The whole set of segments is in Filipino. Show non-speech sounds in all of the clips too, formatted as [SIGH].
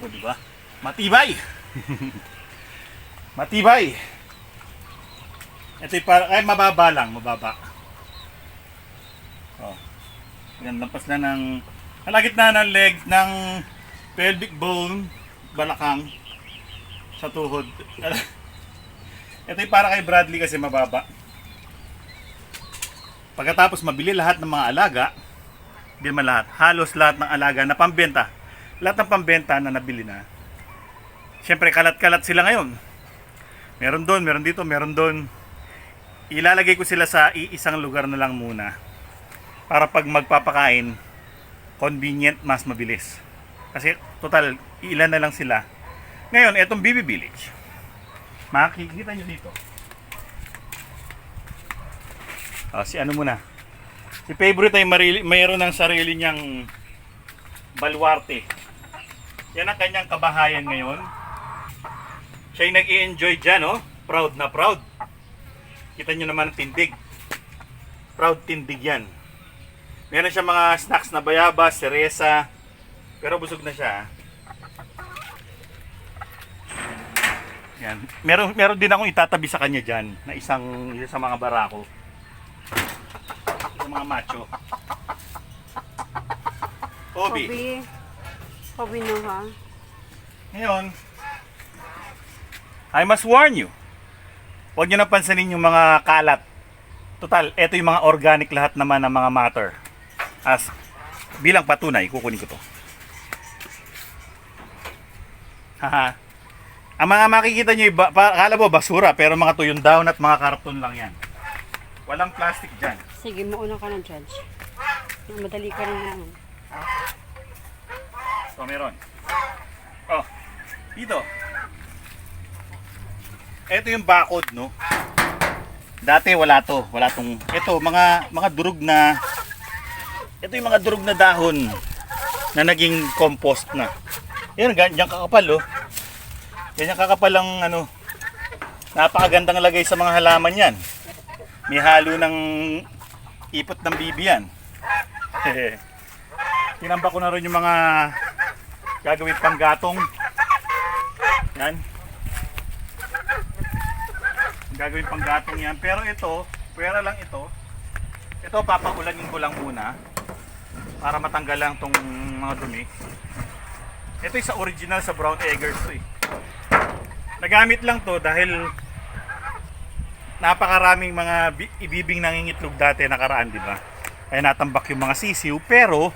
O, di ba? Matibay! [LAUGHS] Matibay! Ito yung para, ay mababa lang, mababa. Oh. Yan, lampas na ng, halagit na ng leg ng pelvic bone, balakang, sa tuhod. [LAUGHS] Ito yung para kay Bradley kasi mababa. Pagkatapos mabili lahat ng mga alaga, hindi man lahat, halos lahat ng alaga na pambenta. Lahat ng pambenta na nabili na. Siyempre, kalat-kalat sila ngayon. Meron doon, meron dito, meron doon. Ilalagay ko sila sa iisang lugar na lang muna. Para pag magpapakain, convenient, mas mabilis. Kasi, total, ilan na lang sila. Ngayon, etong BB Village. Makikita nyo dito. Ah, si ano muna. Si favorite ay mayroon ng sarili niyang balwarte. Yan ang kanyang kabahayan ngayon. Siya yung nag-i-enjoy dyan, oh. Proud na proud. Kita nyo naman ang tindig. Proud tindig yan. Meron siya mga snacks na bayabas, seresa. Pero busog na siya. ah. Yan. Meron, meron din akong itatabi sa kanya dyan na isang isa sa mga barako. Sa mga macho. Obi. Hobby. Hobby no ha? Ngayon, I must warn you. Huwag nyo napansinin yung mga kalat. Total, eto yung mga organic lahat naman ng mga matter. As bilang patunay, kukunin ko to. Haha. Ang mga makikita nyo, iba, pa, akala mo basura, pero mga tuyong down at mga karton lang yan. Walang plastic dyan. Sige, mauna ka ng judge. Madali ka rin naman. So, meron. Oh, dito. Ito yung bakod, no? Dati wala to, wala tong ito mga mga durug na ito yung mga durug na dahon na naging compost na. Yan, ganyan kakapal, oh. Ganyan kakapal ang ano. Napakagandang lagay sa mga halaman yan. May halo ng ipot ng bibi yan. [LAUGHS] Tinamba ko na rin yung mga gagawin pang gatong. Yan. Gagawin pang gatong yan. Pero ito, pwera lang ito. Ito, papakulanin ko lang muna. Para matanggal lang tong mga dumi. Ito yung sa original sa brown eggers to eh. Nagamit lang to dahil napakaraming mga bi- ibibing nangingitlog dati nakaraan, di ba? Kaya natambak yung mga sisiw, pero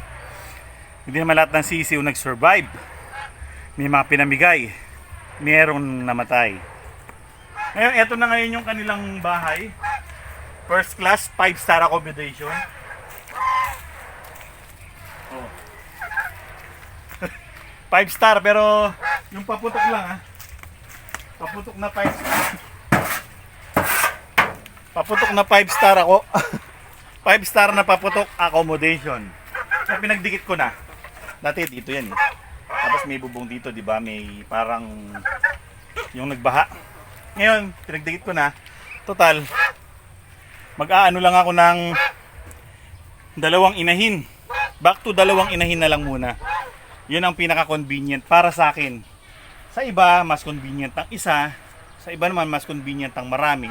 hindi naman lahat ng sisiw nag-survive. May mga pinamigay. Merong namatay. Ngayon, eto na ngayon yung kanilang bahay. First class, 5 star accommodation. Oh. [LAUGHS] 5 star, pero yung paputok lang ha. Paputok na 5 star. Paputok na 5 star ako. [LAUGHS] 5 star na paputok accommodation. So, pinagdikit ko na. Dati dito yan eh. Tapos may bubong dito, di ba? May parang yung nagbaha. Ngayon, pinagdikit ko na. Total, mag-aano lang ako ng dalawang inahin. Back to dalawang inahin na lang muna. Yun ang pinaka-convenient para sa akin. Sa iba, mas convenient ang isa. Sa iba naman, mas convenient ang marami.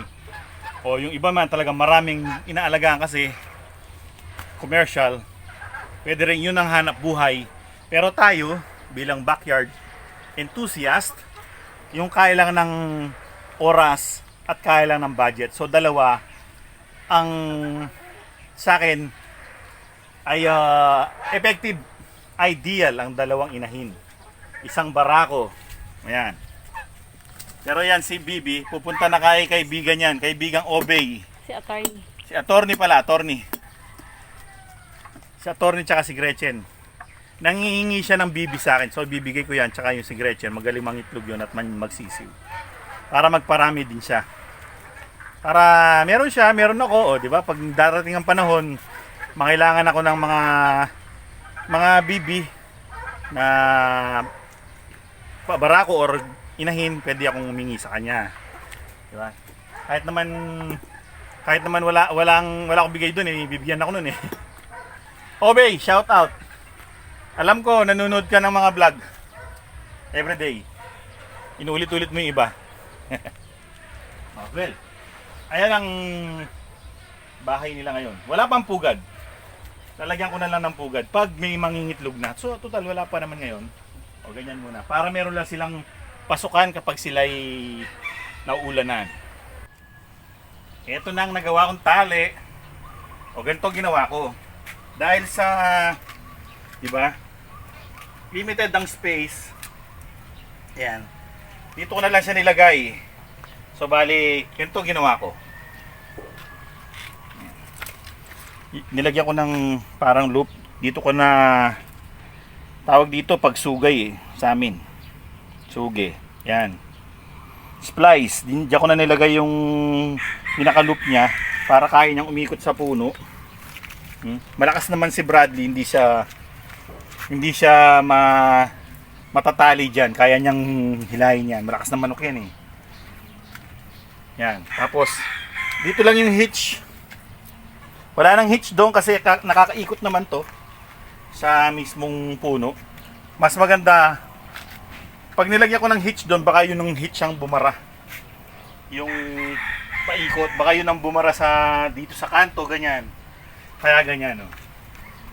O yung iba man talaga maraming inaalagaan kasi commercial. Pwede rin yun ang hanap buhay. Pero tayo, bilang backyard enthusiast, yung kaya lang ng oras at kaya lang ng budget. So dalawa ang sa akin ay ah, effective ideal ang dalawang inahin. Isang barako. Ayan. Pero yan si Bibi, pupunta na kay kaibigan yan, kaibigang Obey. Si attorney. Si attorney pala, attorney. Si attorney tsaka si Gretchen. Nangihingi siya ng bibi sa akin. So bibigay ko yan tsaka yung si Gretchen. Magaling mangitlog yun at man magsisiw. Para magparami din siya. Para meron siya, meron ako. O, di ba? Pag darating ang panahon, mangailangan ako ng mga mga bibi na pa- barako or inahin, pwede akong humingi sa kanya. Di ba? Kahit naman kahit naman wala walang wala akong bigay doon eh, bibigyan ako noon eh. [LAUGHS] Obey, shout out. Alam ko nanonood ka ng mga vlog. Everyday. Inuulit-ulit mo yung iba. [LAUGHS] oh, well, ayan ang bahay nila ngayon. Wala pang pugad. Lalagyan ko na lang ng pugad pag may mangingitlog na. So, total, wala pa naman ngayon. O, ganyan muna. Para meron lang silang pasukan kapag sila'y nauulanan. Ito na ang nagawa kong tali. O, ganito ginawa ko. Dahil sa, di ba, limited ang space. Ayan. Dito ko na lang siya nilagay. So, bali, ganito ginawa ko. nilagyan ko ng parang loop dito ko na tawag dito pag sugay eh, sa amin suge yan splice diyan ko na nilagay yung pinaka loop niya para kaya niyang umikot sa puno Hmm? malakas naman si Bradley hindi siya hindi siya ma matatali diyan kaya niyang hilahin yan malakas na manok yan eh yan tapos dito lang yung hitch wala nang hitch doon kasi ka- nakakaikot naman to sa mismong puno. Mas maganda pag nilagyan ko ng hitch doon, baka yun ng hitch ang bumara. Yung paikot, baka yun ang bumara sa dito sa kanto ganyan. Kaya ganyan, no.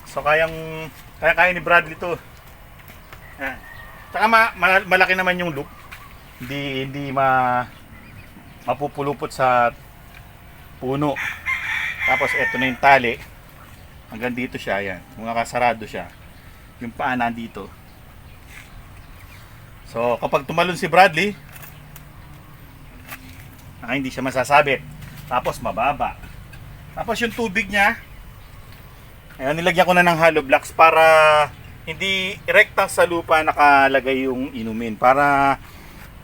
So kayang kaya kaya ni Bradley to. Yan. Tsaka ma, ma- malaki naman yung loop. Hindi hindi ma mapupulupot sa puno. Tapos eto na yung tali. Hanggang dito siya, yan. Kung nakasarado siya. Yung paa nandito. So, kapag tumalon si Bradley, ah, hindi siya masasabit. Tapos mababa. Tapos yung tubig niya, ayan, nilagyan ko na ng hollow blocks para hindi rekta sa lupa nakalagay yung inumin. Para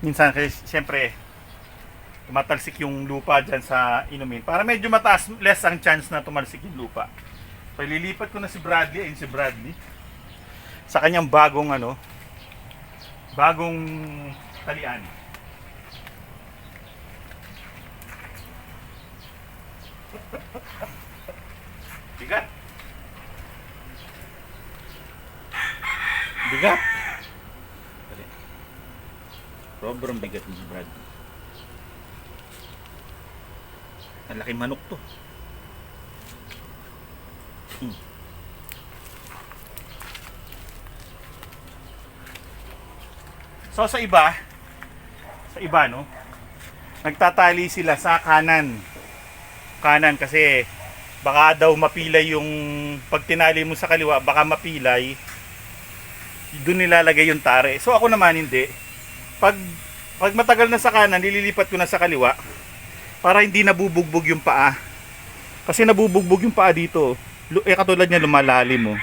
minsan kasi siyempre tumatalsik yung lupa dyan sa inumin. Para medyo mataas, less ang chance na tumalsik yung lupa. So, ililipat ko na si Bradley, ayun si Bradley. Sa kanyang bagong ano, bagong talian. [LAUGHS] Bigat. Bigat. Sobrang bigat ni Bradley. Ang laki manok to. Hmm. So sa iba, sa iba no, nagtatali sila sa kanan. Kanan kasi baka daw mapilay yung pag tinali mo sa kaliwa, baka mapilay. Doon nilalagay yung tare. So ako naman hindi. Pag pag matagal na sa kanan, nililipat ko na sa kaliwa para hindi nabubugbog yung paa. Kasi nabubugbog yung paa dito. Eh katulad niya lumalalim mo.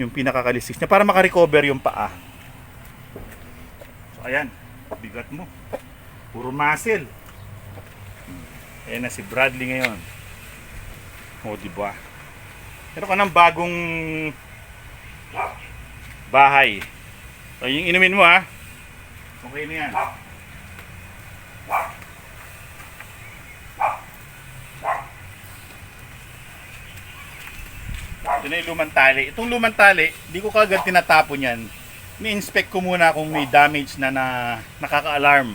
Yung pinakakalisik niya para makarecover yung paa. So ayan, bigat mo. Puro muscle. Ayan na si Bradley ngayon. O, di ba? Meron ka ng bagong bahay. So, yung inumin mo ha. Okay na yan. Ito na yung lumang. Itong lumang tali, di ko kagad tinatapon yan. Ni-inspect ko muna kung may damage na, na nakaka-alarm.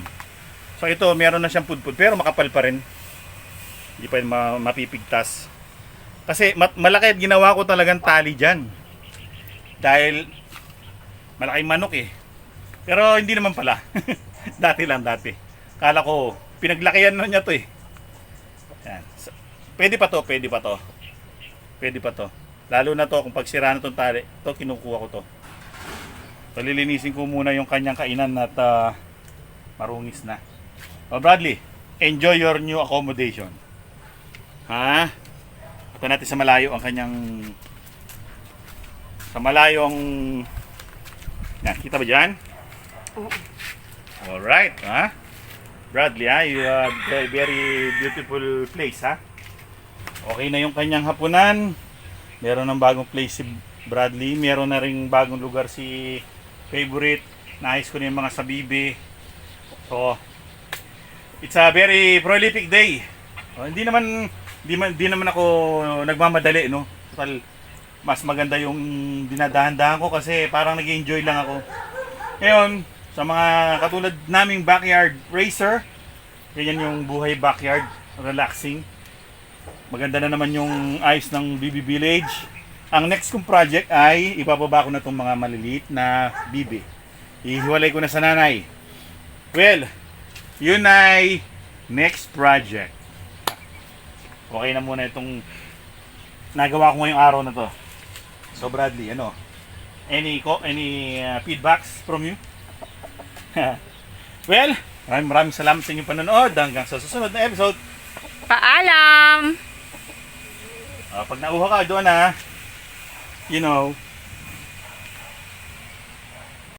So ito, meron na siyang pudpud, pero makapal pa rin. Hindi pa rin ma- mapipigtas. Kasi mat- malaki at ginawa ko talagang tali dyan. Dahil malaking manok eh. Pero hindi naman pala. [LAUGHS] dati lang dati. Kala ko, pinaglakihan na niya to eh. Yan. Pwede pa to, pwede pa to. Pwede pa to. Lalo na to kung pagsira na tong tali, to kinukuha ko to. So lilinisin ko muna yung kanyang kainan at ah, marungis na. O Bradley, enjoy your new accommodation. Ha? Ito natin sa malayo ang kanyang sa malayo ang yan, kita ba dyan? Alright, ha? Bradley, ha? You have a very beautiful place, ha? Okay na yung kanyang hapunan. Meron ng bagong place si Bradley. Meron na rin bagong lugar si Favorite. Nais ko na yung mga sabibi. So, it's a very prolific day. Oh, hindi naman hindi, man, hindi naman ako nagmamadali, no? Total, mas maganda yung dinadahan-dahan ko kasi parang nag enjoy lang ako. Ngayon, sa mga katulad naming backyard racer, ganyan yung buhay backyard, relaxing. Maganda na naman yung ayos ng BB Village. Ang next kong project ay ipapaba ko na itong mga maliliit na bibi. Ihiwalay ko na sa nanay. Well, yun ay next project. Okay na muna itong nagawa ko ngayong araw na to. So Bradley, ano? Any co- any uh, feedbacks from you? [LAUGHS] well, maraming maraming salamat sa inyong panonood. Hanggang sa susunod na episode. Paalam! Uh, pag nauha ka doon ha, you know,